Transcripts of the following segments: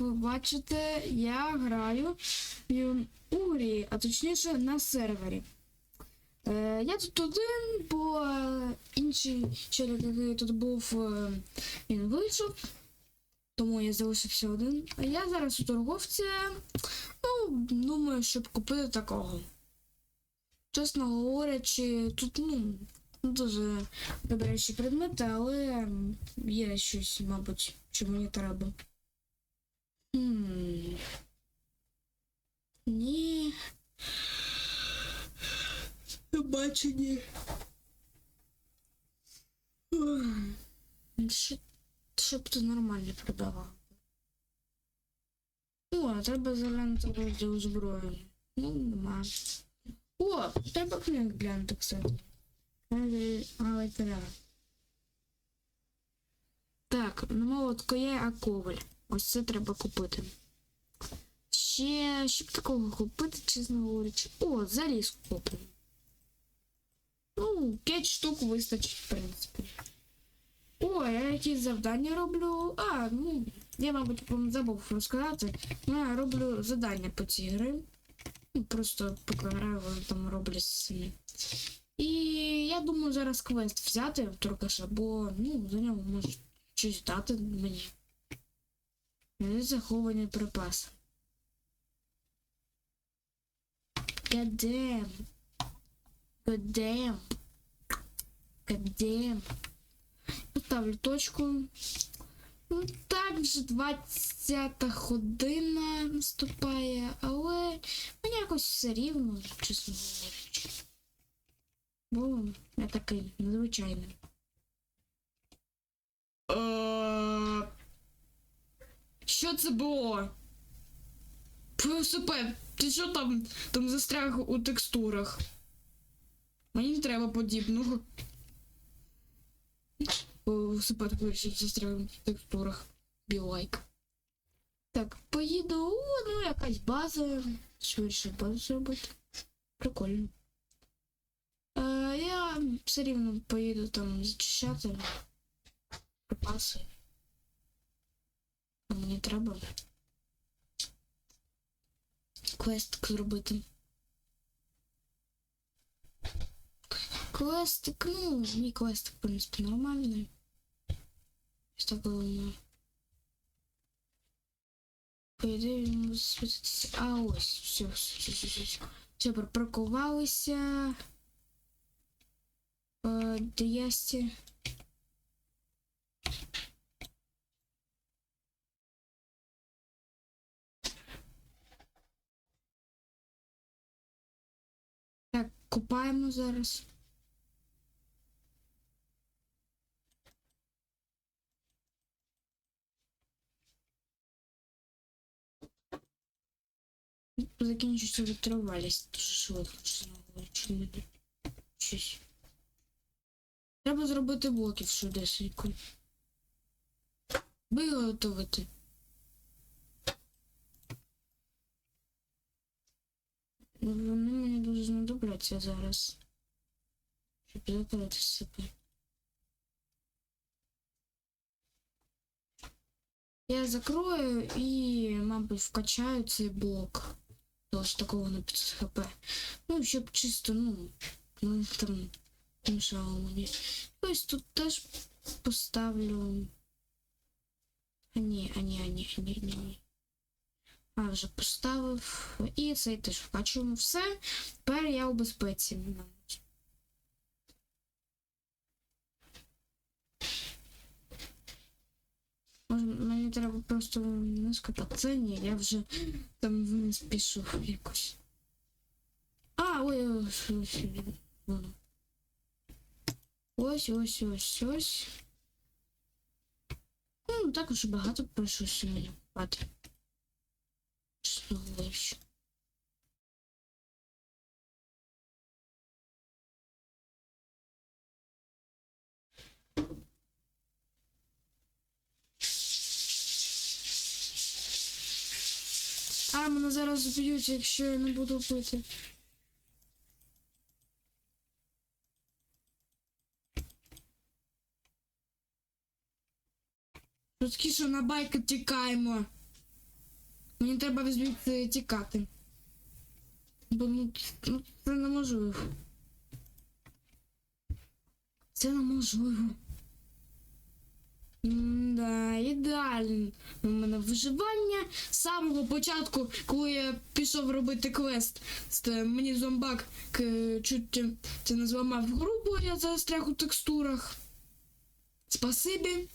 ви бачите, я граю в Угрі, а точніше на сервері. Е, я тут один, бо е, інший чоловік, який тут був, е, він вийшов, тому я залишився один. А я зараз у торговці, ну, думаю, щоб купити такого. Чесно говорячи, тут, ну, дуже добрячі предмети, але є щось, мабуть, що мені треба. Хм. Ні. Бачені. Що, щоб ти нормально продавав. О, треба заглянути розділ зброї. Ну, нема. О, треба книг глянути, кстати. Але, але треба. Так, ну молотко є, а коваль. Ось це треба купити. Ще, щоб такого купити, чесно говорячи. О, заліз куплю. Ну, 5 штук вистачить, в принципі. О, я якісь завдання роблю. А, ну, я, мабуть, вам забув розказати. Ну, я роблю завдання по цій гри. Ну, Просто поки граю, вони там роблять самі. І я думаю зараз квест взяти в Туркаша, бо ну, за нього можуть щось дати мені. Не заховані припаси. Гадем. Гадем. Гадем. Поставлю точку. Ну, так вже 20 година наступає, але мені якось все рівно, чесно говорячи. Бо я такий незвичайний. Що це було? ПСП, ти що там, там застряг у текстурах? Мені не треба подібного. ПСП такий що застряг у текстурах. Білайк. Так, поїду. Ну якась база. Швидше базу зробити. Прикольно. Е, я все рівно поїду там зачищати припаси. А мені треба квестик зробити. Квестик, ну, мій квестик, в принципі, нормальний. Ось так воно. По ідеї він може світитися. А ось, все, все, все, все, все. Все, припаркувалися. Е, Де єсті? Купаємо зараз. Закінчується витривалість дуже швидко, говорячи. не Щось. Треба зробити блоків швидесенько. Виготовити. Вони мені дуже знадобляться зараз. Щоб закрити себе. Я закрою і, мабуть, вкачаю цей блок. Тож такого на 500 хп. Ну, щоб чисто, ну, ну там не мішало мені. Ось тут теж поставлю. А ні, а ні, а ні, а ні, ні, ні. Вже поставив. І цей теж вкачуємо. Все. Тепер я у безпеці. Мені треба просто не скатати. Це ні, я вже там вниз пішов якось. А, ой, ось, ось. Ось, ось, ось, ось. Ну, також багато прийшлося мені купати. Чесно. А, мене зараз зб'ють, якщо я не буду пити. Швидкіше на байки тікаємо. Мені треба звідси тікати. Бо ну, ну, це неможливо. Це неможливо. Да, ідеально. У мене виживання з самого початку, коли я пішов робити квест, мені зомбак чуть е, це не зламав грубо, я застряг у текстурах. Спасибі.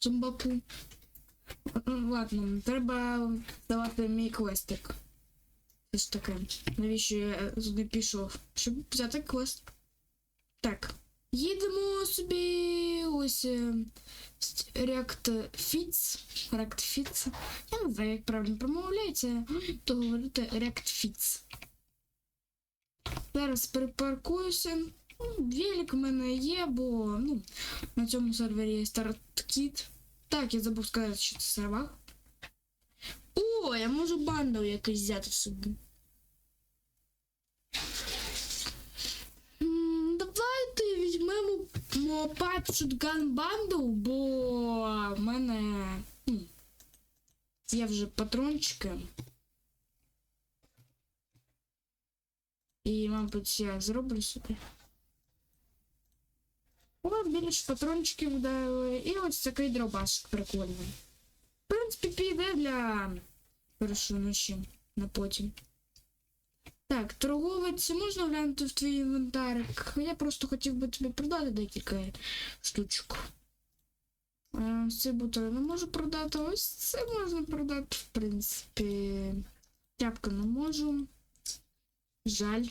Зомбаку. Ну, Ладно, треба здавати мій квестик. Ж таке. Навіщо я сюди пішов? Щоб взяти квест. Так. Їдемо собі ось е, с- React Fits. React Fits. Я не знаю, як правильно промовляється, то говорити React Fits. Зараз перепаркуюся. Ну, Велик в мене є, бо ну, на цьому сервері є StartKit. Так, я забув сказати, що це сервак. О, я можу банду якось взяти собі. Давайте візьмемо Pipe Shotgun Bundle, бо в мене є вже патрончики. І, мабуть, я зроблю собі. О, більше патрончиків дали. І ось такий дробашик прикольний. В принципі, піде для першої ночі на потім. Так, торговець, можна глянути в твій інвентарик? Я просто хотів би тобі продати декілька штучок. Е, Ці бутери не можу продати. Ось це можна продати, в принципі. Тряпку не можу. Жаль.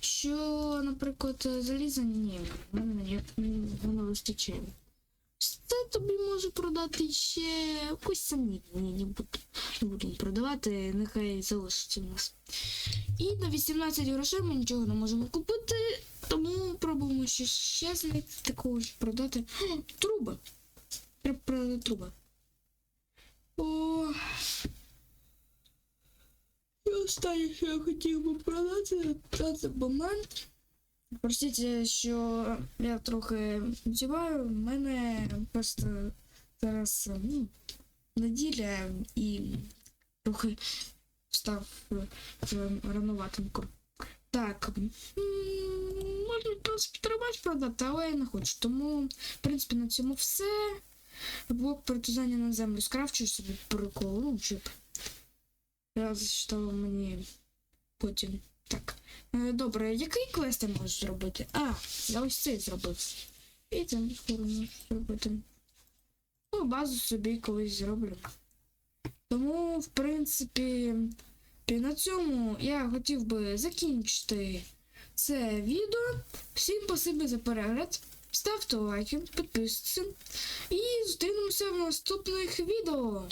Що, наприклад, заліза? Ні, мене ні, воно вистачає. Це тобі можу продати ще якусь самі. Ні, не буду, не будемо продавати, нехай залишиться нас. І на 18 грошей ми нічого не можемо купити, тому пробуємо ще, ще знайти такого продати. О, труби. Треба продати труби. О. І останнє, що я хотів би продати, це це момент. Простите, що я трохи зіваю, в мене просто зараз ну, неділя і трохи став е, рануватенько. Так. Можна, в принципі, продати, але я не хочу. Тому, в принципі, на цьому все. Блок притузання на землю скрафчу собі прикол, ну, щоб я зачитала мені потім. Так. Е, Добре, який квест я можу зробити? А, я ось цей зробив. І це скоро можу зробити. Ну, базу собі колись зроблю. Тому, в принципі, на цьому я хотів би закінчити це відео. Всім спасибі за перегляд. Ставте лайки, підписуйтесь. І зустрінемося в наступних відео.